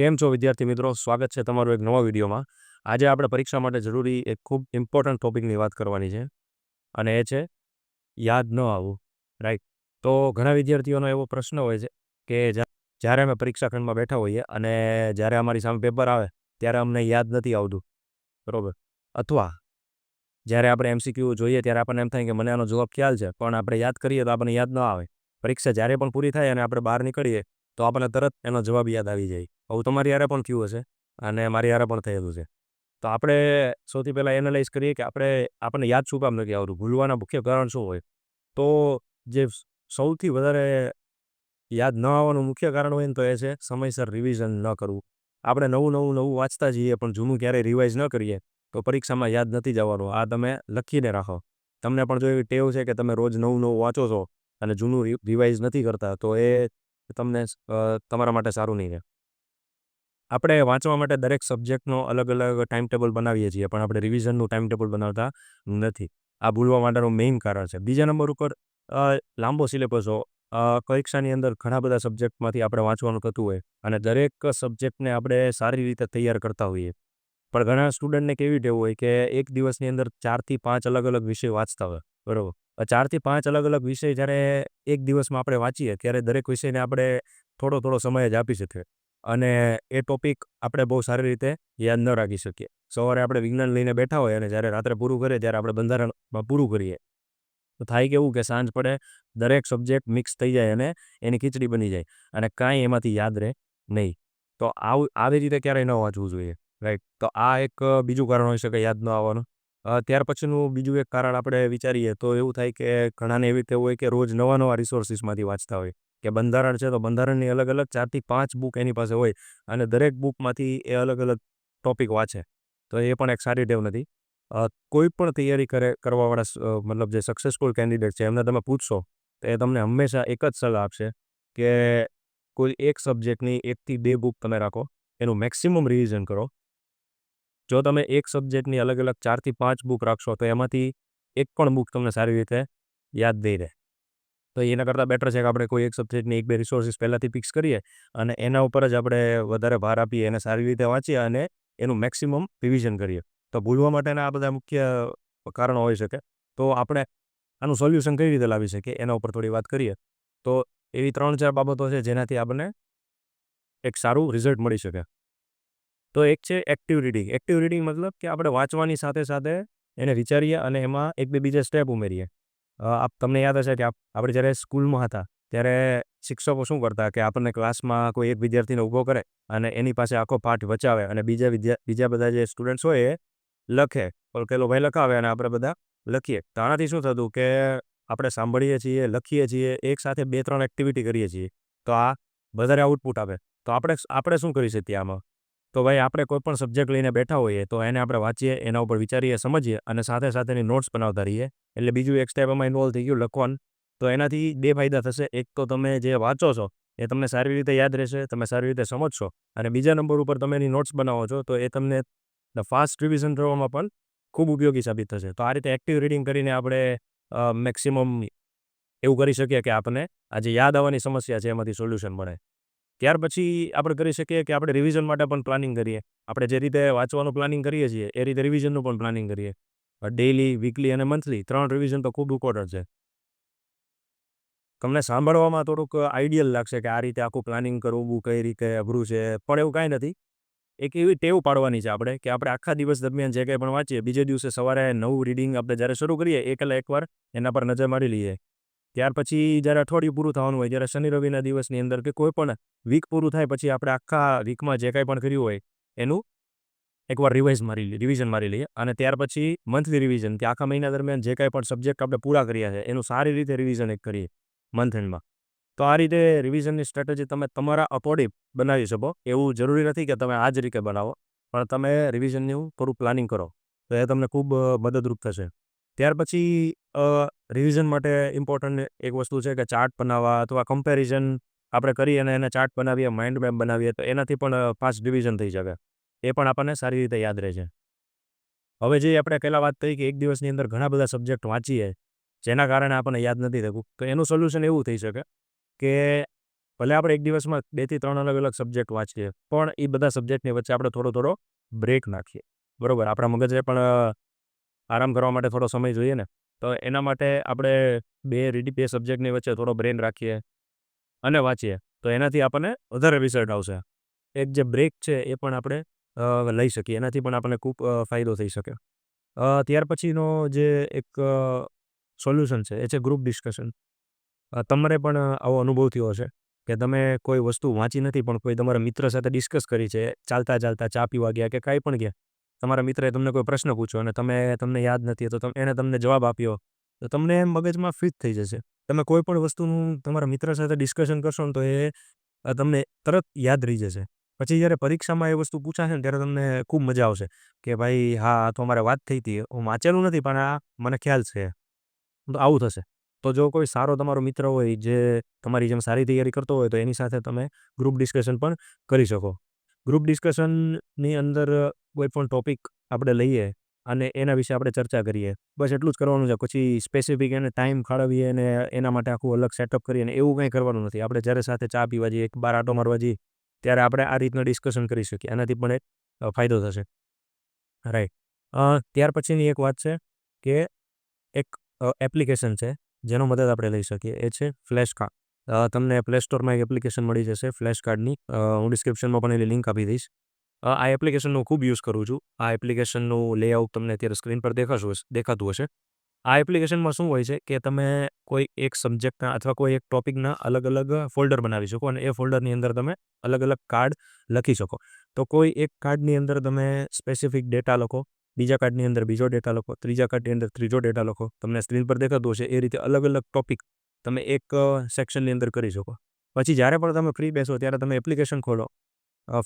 કેમ છો વિદ્યાર્થી મિત્રો? સ્વાગત છે તમારું એક નવા વિડીયોમાં. આજે આપણે પરીક્ષા માટે જરૂરી એક ખૂબ ઇમ્પોર્ટન્ટ ટોપિકની વાત કરવાની છે અને એ છે યાદ ન આવવું રાઈટ તો ઘણા વિદ્યાર્થીઓનો એવો પ્રશ્ન હોય છે કે જ્યારે અમે પરીક્ષા ખંડમાં બેઠા હોઈએ અને જ્યારે અમારી સામે પેપર આવે, ત્યારે અમને યાદ નથી આવતું, બરાબર? અથવા જ્યારે આપણે એમસીક્યુ જોઈએ ત્યારે આપણને એમ થાય કે મને આનો જવાબ ખ્યાલ છે, પણ આપણે યાદ કરીએ તો આપણને યાદ ન આવે. પરીક્ષા જ્યારે પણ પૂરી થાય અને આપણે બહાર નીકળીએ, તો આપણને તરત એનો જવાબ યાદ આવી જાય. આવું તમારી હારે પણ થયું હશે અને મારી યારે પણ થયેલું છે. તો આપણે સૌથી પહેલાં એનાલાઇઝ કરીએ કે આપણે, આપણને યાદ શું કામ નથી આવતું? ભૂલવાના મુખ્ય કારણ શું હોય? તો જે સૌથી વધારે યાદ ન આવવાનું મુખ્ય કારણ હોય ને તો એ છે સમયસર રિવિઝન ન કરવું. આપણે નવું નવું નવું વાંચતા જઈએ પણ જૂનું ક્યારેય રિવાઇઝ ન કરીએ તો પરીક્ષામાં યાદ નથી જવાનું. આ તમે લખીને રાખો. તમને પણ જો એવી ટેવ છે કે તમે રોજ નવું નવું વાંચો છો અને જૂનું રિવાઇઝ નથી કરતા તો એ તમને તમારા માટે સારું નહીં રહે. આપણે વાંચવા માટે દરેક સબ્જેક્ટનો અલગ અલગ ટાઈમ ટેબલ બનાવીએ છીએ, પણ આપણે રિવિઝનનું ટાઈમ ટેબલ બનાવતા નથી. આ ભૂલવા માટેનું મેઇન કારણ છે. બીજા નંબર ઉપર લાંબો સિલેબસ હો પરીક્ષાની અંદર ઘણા બધા સબ્જેક્ટમાંથી આપણે વાંચવાનું થતું હોય અને દરેક સબ્જેક્ટને આપણે સારી રીતે તૈયાર કરતા હોઈએ. પણ ઘણા સ્ટુડન્ટને કેવી ટેવ હોય કે એક દિવસની અંદર ચારથી પાંચ અલગ અલગ વિષય વાંચતા હોય, બરાબર? ચારથી પાંચ અલગ અલગ વિષય જ્યારે એક દિવસમાં આપણે વાંચીએ, ત્યારે દરેક વિષયને આપણે થોડો થોડો સમય જ આપી શકીએ. અને એ ટોપિક આપણે બહુ સારી રીતે યાદ ન રાખી શકીએ. સવારે આપણે વિજ્ઞાન લઈને બેઠા હોય અને જ્યારે રાત્રે પૂરું કરીએ ત્યારે આપણે બંધારણમાં પૂરું કરીએ. તો થાય કેવું કે સાંજ પડે, દરેક સબ્જેક્ટ મિક્સ થઈ જાય અને એની ખીચડી બની જાય અને કાંઈ એમાંથી યાદ રહે નહીં. તો આવું, આવી રીતે ક્યારેય ન વાંચવું જોઈએ રાઈટ તો આ એક બીજું કારણ હોઈ શકે યાદ ન આવવાનું. ત્યાર પછીનું બીજું એક કારણ આપણે વિચારીએ તો એવું થાય કે ઘણાને એવી રીતે હોય કે રોજ નવા નવા રિસોર્સિસમાંથી વાંચતા હોય. કે બંધારણ છે તો બંધારણની અલગ અલગ ચારથી પાંચ બુક એની પાસે હોય અને દરેક બુકમાંથી એ અલગ અલગ ટોપિક વાંચે. તો એ પણ એક સારી ટેવ નથી. કોઈ પણ તૈયારી કરે, કરવાવાળા મતલબ જે સક્સેસફુલ કેન્ડિડેટ છે, એમને તમે પૂછશો, તો એ તમને હંમેશા એક જ સલાહ આપશે કે કોઈ એક સબ્જેક્ટની એકથી બે બુક તમે રાખો, એનું મેક્સિમમ રિવિઝન કરો. જો તમે એક સબ્જેક્ટની અલગ અલગ ચારથી પાંચ બુક રાખશો, તો એમાંથી એક પણ બુક તમને સારી રીતે યાદ નહીં રહે. તો એના કરતાં બેટર છે કે આપણે કોઈ એક સબ્જેક્ટની એક બે રિસોર્સિસ પહેલાંથી ફિક્સ કરીએ અને એના ઉપર જ આપણે વધારે ભાર આપીએ એને સારી રીતે વાંચીએ અને એનું મેક્સિમમ રિવિઝન કરીએ. તો ભૂલવા માટેના આ બધા મુખ્ય કારણો હોઈ શકે. તો આપણે આનું સોલ્યુશન કઈ રીતે લાવી શકીએ? એના ઉપર થોડી વાત કરીએ. તો એવી ત્રણ ચાર બાબતો છે જેનાથી આપણને એક સારું રિઝલ્ટ મળી શકે. તો એક છે એક્ટિવ રીડિંગ એક્ટિવ રીડિંગ મતલબ કે આપણે વાંચવાની સાથે સાથે એને વિચારીએ અને એમાં એક બે બીજા સ્ટેપ ઉમેરીએ. આપ, તમને યાદ હશે કે આપણે જ્યારે સ્કૂલમાં હતા, ત્યારે શિક્ષકો શું કરતા કે આપણને ક્લાસમાં કોઈ એક વિદ્યાર્થીને ઊભો કરે અને એની પાસે આખો પાઠ વચાવે અને બીજા વિદ્યા, બીજા બધા જે સ્ટુડન્ટ્સ હોય એ લખે. પેલો ભાઈ લખાવે અને આપણે બધા લખીએ. તો આનાથી શું થતું કે આપણે સાંભળીએ છીએ, લખીએ છીએ, એક સાથે બે, ત્રણ એક્ટિવિટી કરીએ છીએ. તો આ વધારે આઉટપુટ આપે. તો આપણે આપણે શું કરી શકીએ આમાં? તો ભાઈ, આપણે કોઈ પણ સબ્જેક્ટ લઈને બેઠા હોઈએ તો એને આપણે વાંચીએ, એના ઉપર વિચારીએ, સમજીએ અને સાથે સાથેની નોટ્સ બનાવતા રહીએ. એટલે બીજું એક સ્ટેપ એમાં ઇન્વોલ્વ થઈ ગયું લખવાનું. તો એનાથી બે ફાયદા થશે. એક તો તમે જે વાંચો છો, એ તમને સારી રીતે યાદ રહેશે, તમે સારી રીતે સમજશો અને બીજા નંબર ઉપર તમે એની નોટ્સ બનાવો છો, તો એ તમને ફાસ્ટ રિવિઝન કરવામાં પણ ખૂબ ઉપયોગી સાબિત થશે. તો આ રીતે એક્ટિવ રીડિંગ કરીને આપણે મેક્સિમમ એવું કરી શકીએ કે આપણને આ જે યાદ આવવાની સમસ્યા છે, એમાંથી સોલ્યુશન મળે. ત્યાર પછી આપણે કરી શકીએ કે આપણે રિવિઝન માટે પણ પ્લાનિંગ કરીએ. આપણે જે રીતે વાંચવાનું પ્લાનિંગ કરીએ છીએ, એ રીતે રિવિઝનનું પણ પ્લાનિંગ કરીએ. ડેઇલી વીકલી અને મંથલી ત્રણ રિવિઝન તો ખૂબ ઇમ્પોર્ટન્ટ છે. તમને સાંભળવામાં થોડુંક આઈડિયલ લાગશે કે આ રીતે આખું પ્લાનિંગ કરવું કઈ રીતે અઘરું છે, પણ એવું કાંઈ નથી. એક એવી ટેવ પાડવાની છે આપણે કે આપણે આખા દિવસ દરમિયાન જે કંઈ પણ વાંચીએ, બીજે દિવસે સવારે નવું રીડિંગ આપણે જ્યારે શરૂ કરીએ એક એકવાર એના પર નજર મારી લઈએ. ત્યાર પછી જ્યારે અઠવાડિયું પૂરું થવાનું હોય, જ્યારે શનિ રવિના દિવસની અંદર કે કોઈ પણ વીક પૂરું થાય, પછી આપણે આખા વીકમાં જે કાંઈ પણ કર્યું હોય, એનું એકવાર રિવાઇઝ મારી લઈએ રિવિઝન મારી લઈએ. અને ત્યાર પછી મંથલી રિવિઝન કે આખા મહિના દરમિયાન જે કાંઈ પણ સબ્જેક્ટ આપણે પૂરા કર્યા છે, એનું સારી રીતે રિવિઝન એક કરીએ મંથ એન્ડમાં તો આ રીતે રિવિઝનની સ્ટ્રેટેજી તમે તમારા અકોર્ડિંગ બનાવી શકો. એવું જરૂરી નથી કે તમે આ જ રીતે બનાવો, પણ તમે રિવિઝનનું થોડું પ્લાનિંગ કરો. તો એ તમને ખૂબ મદદરૂપ થશે. ત્યાર પછી રિવિઝન માટે ઇમ્પોર્ટન્ટ એક વસ્તુ છે કે ચાર્ટ બનાવવા અથવા કમ્પેરિઝન આપણે કરી અને એને ચાર્ટ બનાવીએ માઇન્ડ મેપ બનાવીએ, તો એનાથી પણ ફાસ્ટ રિવિઝન થઈ શકે એ પણ આપણને સારી રીતે યાદ રહે છે હવે જે આપણે પહેલાં વાત કરી કે એક દિવસની અંદર ઘણા બધા સબ્જેક્ટ વાંચીએ, જેના કારણે આપણને યાદ નથી થતું, તો એનું સોલ્યુશન એવું થઈ શકે કે ભલે આપણે એક દિવસમાં બેથી ત્રણ અલગ અલગ સબ્જેક્ટ વાંચીએ, પણ એ બધા સબ્જેક્ટની વચ્ચે આપણે થોડો થોડો બ્રેક નાખીએ. બરોબર? આપણા મગજે પણ આરામ કરવા માટે થોડો સમય જોઈએ ને, તો એના માટે આપણે બે રીડી બે સબ્જેક્ટની વચ્ચે થોડો બ્રેન રાખીએ અને વાંચીએ. તો એનાથી આપણને વધારે રિઝલ્ટ આવશે. એક જે બ્રેક છે એ પણ આપણે લઈ શકીએ. એનાથી પણ આપણને ખૂબ ફાયદો થઈ શકે. ત્યાર પછીનો જે એક સોલ્યુશન છે એ છે ગ્રુપ ડિસ્કશન તમારે પણ આવો અનુભવ થયો હશે કે તમે કોઈ વસ્તુ વાંચી નથી પણ કોઈ તમારા મિત્ર સાથે ડિસ્કસ કરી છે, ચાલતા ચાલતા ચા પીવા ગયા કે કાંઈ પણ ગયા. તમારા મિત્રએ તમને કોઈ પ્રશ્ન પૂછ્યો અને તમે તમને યાદ નથી, તો તમે એણે તમને જવાબ આપ્યો, તો તમને એમ મગજમાં ફિટ થઈ જશે. તમે કોઈ પણ વસ્તુનું તમારા મિત્ર સાથે ડિસ્કશન કરશો ને તો એ તમને તરત યાદ રહી જશે. પછી જ્યારે પરીક્ષામાં એ વસ્તુ પૂછાશે ને ત્યારે તમને ખૂબ મજા આવશે કે ભાઈ, હા તો અમારે વાત થઈ હતી, હું વાંચેલું નથી, પણ આ મને ખ્યાલ છે. તો આવું થશે. તો જો કોઈ સારો તમારો મિત્ર હોય, જે તમારી જેમ સારી તૈયારી કરતો હોય, તો એની સાથે તમે ગ્રુપ ડિસ્કશન પણ કરી શકો. ગ્રુપ ડિસ્કશનની અંદર કોઈ પણ ટોપિક આપણે લઈએ અને એના વિશે આપણે ચર્ચા કરીએ. બસ એટલું જ કરવાનું છે. પછી સ્પેસિફિક એને ટાઈમ ફાળવીએ અને એના માટે આખું અલગ સેટઅપ કરીએ અને એવું કંઈ કરવાનું નથી. આપણે જ્યારે સાથે ચા પીવા જઈએ બાર આટો મારવા જઈએ, ત્યારે આપણે આ રીતના ડિસ્કશન કરી શકીએ. આનાથી પણ એક ફાયદો થશે. રાઈટ ત્યાર પછીની એક વાત છે કે એક એપ્લિકેશન છે, જેનો મદદ આપણે લઈ શકીએ. એ છે ફ્લેશ કાર્ડ તમને પ્લે સ્ટોરમાં એક એપ્લિકેશન મળી જશે ફ્લેશ કાર્ડની હું ડિસ્ક્રિપ્શનમાં પણ એની લિંક આપી દઈશ. અ, આ એપ્લિકેશનનો ખૂબ યુઝ કરું છું. આ એપ્લિકેશનનું લેઆઉટ તમને અત્યારે સ્ક્રીન પર દેખાશું હશે દેખાતું હશે. આ એપ્લિકેશનમાં શું હોય છે કે તમે કોઈ એક સબ્જેક્ટના અથવા કોઈ એક ટોપિકના અલગ અલગ ફોલ્ડર બનાવી શકો અને એ ફોલ્ડરની અંદર તમે અલગ અલગ કાર્ડ લખી શકો. તો કોઈ એક કાર્ડની અંદર તમે સ્પેસિફિક ડેટા લખો બીજા કાર્ડની અંદર બીજો ડેટા લખો ત્રીજા કાર્ડની અંદર ત્રીજો ડેટા લખો તમને સ્ક્રીન પર દેખાતું હશે. એ રીતે અલગ અલગ ટોપિક તમે એક સેક્શનની અંદર કરી શકો. પછી જ્યારે પણ તમે ફ્રી બેસો ત્યારે તમે એપ્લિકેશન ખોલો.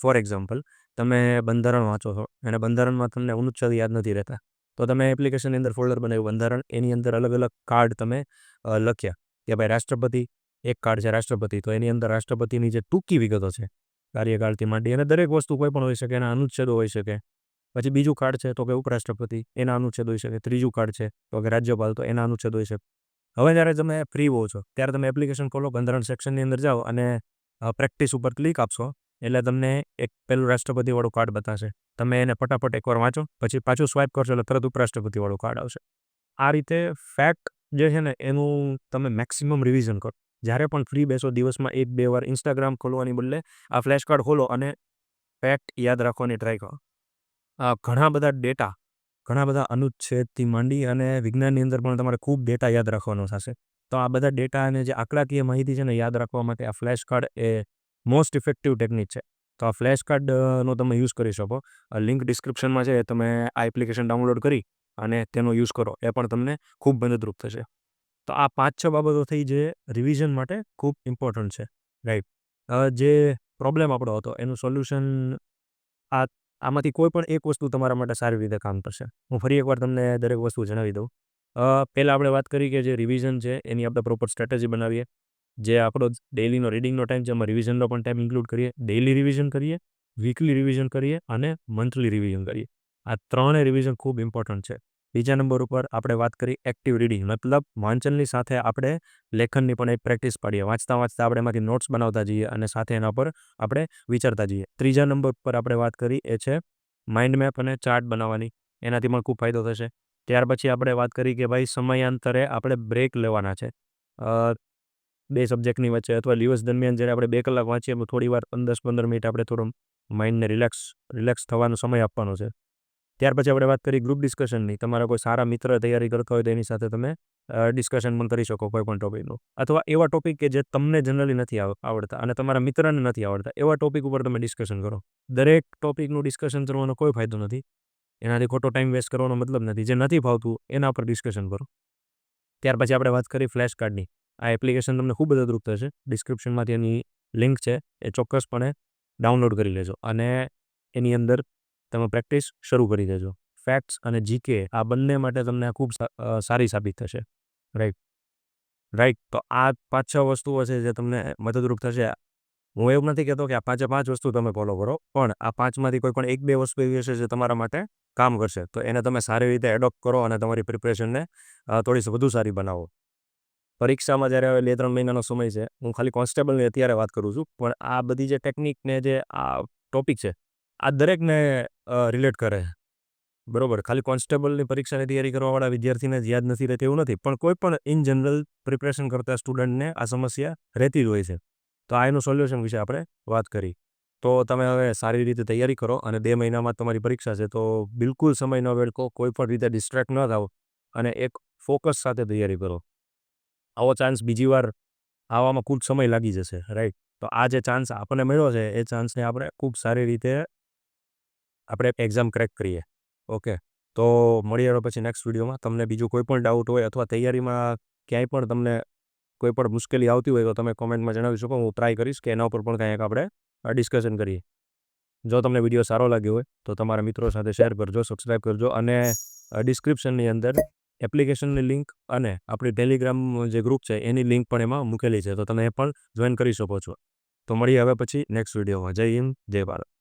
ફોર એક્ઝામ્પલ, તમે બંધારણ વાંચો છો અને બંધારણમાં તમને અનુચ્છેદ યાદ નથી રહેતા. તો તમે એપ્લિકેશનની અંદર ફોલ્ડર બનાવ્યું, બંધારણ, એની અંદર અલગ અલગ કાર્ડ તમે લખ્યા કે ભાઈ રાષ્ટ્રપતિ, એક કાર્ડ છે રાષ્ટ્રપતિ, તો એની અંદર રાષ્ટ્રપતિની જે ટૂંકી વિગતો છે, કાર્યકાળથી માંડી અને દરેક વસ્તુ કોઈ પણ હોઈ શકે, એના અનુચ્છેદો હોઈ શકે. પછી બીજું કાર્ડ છે તો કે ઉપરાષ્ટ્રપતિ, એના અનુચ્છેદ હોઈ શકે. ત્રીજું કાર્ડ છે તો કે રાજ્યપાલ, તો એના અનુચ્છેદ હોઈ શકે. હવે જ્યારે તમે ફ્રી હો છો, ત્યારે તમે એપ્લિકેશન ખોલો, બંધારણ સેક્શનની અંદર જાઓ અને પ્રેક્ટિસ ઉપર ક્લિક આપશો. એટલે તમને એક પેલું રાષ્ટ્રપતિવાળું કાર્ડ બતાવશે તમે એને ફટાફટ એકવાર વાંચો, પછી પાછું સ્વાઇપ કરશો એટલે તરત ઉપરાષ્ટ્રપતિવાળું કાર્ડ આવશે. આ રીતે ફેક્ટ જે છે ને, એનું તમે મેક્સિમમ રિવિઝન કરો. જ્યારે પણ ફ્રી બેસો દિવસમાં એક, બે વાર ઇન્સ્ટાગ્રામ ખોલવાની બદલે આ ફ્લેશ કાર્ડ ખોલો અને ફેક્ટ યાદ રાખવાની ટ્રાય કરો. ઘણા બધા ડેટા ઘણા બધા અનુચ્છેદથી માંડી અને વિજ્ઞાનની અંદર પણ તમારે ખૂબ ડેટા યાદ રાખવાનો થશે. તો આ બધા ડેટા અને જે આંકડાકીય માહિતી છે ને, યાદ રાખવા માટે આ ફ્લેશ કાર્ડ એ મોસ્ટ ઇફેક્ટિવ ટેકનિક છે. તો આ ફ્લેશ કાર્ડનો તમે યુઝ કરી શકો. લિંક ડિસ્ક્રિપ્શનમાં છે તમે આ એપ્લિકેશન ડાઉનલોડ કરી અને તેનો યુઝ કરો. એ પણ તમને ખૂબ મદદરૂપ થશે. તો આ પાંચ છ બાબતો થઈ જે રિવિઝન માટે ખૂબ ઇમ્પોર્ટન્ટ છે. રાઈટ જે પ્રોબ્લેમ આપણો હતો, એનું સોલ્યુશન આ આમાંથી કોઈ પણ એક વસ્તુ તમારા માટે સારી રીતે કામ કરશે. હું ફરી એકવાર તમને દરેક વસ્તુ જણાવી દઉં. પહેલાં આપણે વાત કરી કે જે રિવિઝન છે, એની આપણે પ્રોપર સ્ટ્રેટેજી બનાવીએ. જે આપણો ડેઇલીનો રીડિંગનો ટાઈમ છે, એમાં રિવિઝનનો પણ ટાઈમ ઇન્ક્લુડ કરીએ. ડેઇલી રિવિઝન કરીએ વીકલી રિવિઝન કરીએ અને મંથલી રિવિઝન કરીએ. આ ત્રણેય રિવિઝન ખૂબ ઇમ્પોર્ટન્ટ છે. બીજા નંબર ઉપર આપણે વાત કરી એક્ટિવ રીડિંગ મતલબ વાંચનની સાથે આપણે લેખનની પણ એક પ્રેક્ટિસ પાડીએ. વાંચતા વાંચતા આપણે એમાંથી નોટ્સ બનાવતા જઈએ અને સાથે એના પર આપણે વિચારતા જઈએ. ત્રીજા નંબર પર આપણે વાત કરી એ છે માઇન્ડ મેપ અને ચાર્ટ બનાવવાની. એનાથી પણ ખૂબ ફાયદો થશે. ત્યાર પછી આપણે વાત કરી કે ભાઈ સમયાંતરે આપણે બ્રેક લેવાના છે. બે સબ્જેક્ટની વચ્ચે અથવા દિવસ દરમિયાન જ્યારે આપણે બે કલાક વાંચીએ થોડી વાર દસ પંદર મિનિટ આપણે થોડું માઇન્ડને રિલેક્સ રિલેક્સ થવાનો સમય આપવાનો છે. ત્યાર પછી આપણે વાત કરી ગ્રુપ ડિસ્કશનની તમારા કોઈ સારા મિત્ર તૈયારી કરતા હોય તો એની સાથે તમે ડિસ્કશન પણ કરી શકો કોઈ પણ ટોપિકનું અથવા એવા ટોપિક કે જે તમને જનરલી નથી આવ- આવડતા અને તમારા મિત્રને નથી આવડતા, એવા ટોપિક ઉપર તમે ડિસ્કશન કરો. દરેક ટોપિકનું ડિસ્કશન કરવાનો કોઈ ફાયદો નથી. એનાથી ખોટો ટાઈમ વેસ્ટ કરવાનો મતલબ નથી. જે નથી ફાવતું, એના પર ડિસ્કશન કરો. ત્યાર પછી આપણે વાત કરી ફ્લેશ કાર્ડની આ એપ્લિકેશન તમને ખૂબ મદદરૂપ થશે. ડિસ્ક્રિપ્શનમાંથી એની લિંક છે. એ ચોક્કસપણે ડાઉનલોડ કરી લેજો. અને એની અંદર તમે પ્રેક્ટિસ શરૂ કરી દેજો. ફેક્ટ્સ અને જીકે આ બંને માટે તમને ખૂબ સારી સાબિત થશે. રાઈટ. રાઈટ, તો આ પાંચ છ વસ્તુઓ છે જે તમને મદદરૂપ થશે. હું એવું નથી કહેતો કે આ પાંચે પાંચ વસ્તુ તમે ફોલો કરો, પણ આ પાંચમાંથી કોઈ પણ એક બે વસ્તુ એવી હશે જે તમારા માટે કામ કરશે. તો એને તમે સારી રીતે એડોપ્ટ કરો અને તમારી પ્રિપરેશનને થોડી વધુ સારી બનાવો. પરીક્ષામાં જ્યારે હવે બે ત્રણ મહિનાનો સમય છે, હું ખાલી કોન્સ્ટેબલની અત્યારે વાત કરું છું, પણ આ બધી જે ટેકનિક ને જે આ ટોપિક છે, આ દરેકને રિલેટ કરે. બરોબર, ખાલી કોન્સ્ટેબલની પરીક્ષાની તૈયારી કરવાવાળા વિદ્યાર્થીને જ યાદ નથી રહેતી એવું નથી, પણ કોઈ પણ ઇન જનરલ પ્રિપરેશન કરતા સ્ટુડન્ટને આ સમસ્યા રહેતી જ હોય છે. તો આ એનું સોલ્યુશન વિશે આપણે વાત કરી. તો તમે હવે સારી રીતે તૈયારી કરો અને બે મહિનામાં તમારી પરીક્ષા છે, તો બિલકુલ સમય ન વેડકો, કોઈ પણ રીતે ડિસ્ટ્રેક્ટ ન થાવ અને એક ફોકસ સાથે તૈયારી કરો. આવો ચાન્સ બીજી વાર આવવામાં ખૂબ સમય લાગી જશે રાઈટ તો આ જે ચાન્સ આપણને મળ્યો છે, એ ચાન્સને આપણે ખૂબ સારી રીતે આપણે એક્ઝામ ક્રેક કરીએ. ઓકે તો મળીએ આવે પછી નેક્સ્ટ વિડીયોમાં તમને બીજું કોઈ પણ ડાઉટ હોય અથવા તૈયારીમાં ક્યાંય પણ તમને કોઈ પણ મુશ્કેલી આવતી હોય તો તમે કોમેન્ટમાં જણાવી શકો. હું ટ્રાય કરીશ કે એના ઉપર પણ કાંઈક આપણે ડિસ્કશન કરીએ. જો તમને વીડિયો સારો લાગ્યો હોય, તો તમારા મિત્રો સાથે શેર કરજો સબસ્ક્રાઈબ કરજો અને ડિસ્ક્રિપ્શનની અંદર એપ્લિકેશનની લિંક અને આપણી ટેલિગ્રામ જે ગ્રુપ છે, એની લિંક પણ એમાં મૂકેલી છે. તો તમે એ પણ જોઈન કરી શકો છો. તો મળીએ હવે પછી નેક્સ્ટ વિડીયોમાં જય હિન્દ, જય ભારત.